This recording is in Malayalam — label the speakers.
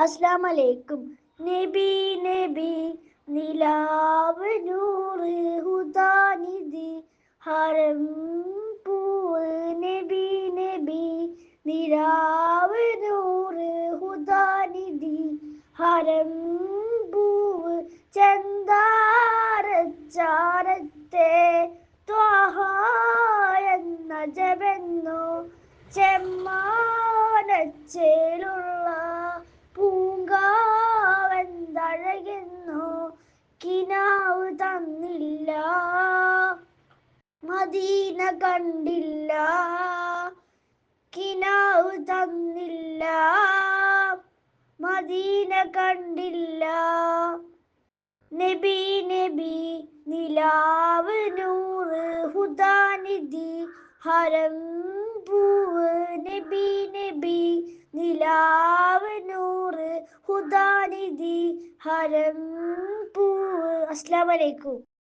Speaker 1: അസ്ലാം അലൈക്കും നബി നബി നിലാവ് നൂറ് ഹുദാനിധി ഹരം പൂവ് നബി നബി നിലാവ് നൂറ് ഹുദാനിധി ഹരം പൂവ് ചന്ദാരച്ചാരത്തെ ത്വാഹ എന്ന ജപെന്നോ ചെമ്മാനച്ചേലുള്ള മദീന കണ്ടില്ല. കിനാവ് തന്നില്ല. മദീന കണ്ടില്ല. നബി നബി നിലാവ് നൂറ് ഹുദാനിധി ഹരം പൂവ് നബി നബി നിലാവ് നൂറ് ഹുദാനിധി ഹരം പൂവ്. അസ്ലാം വലൈക്കും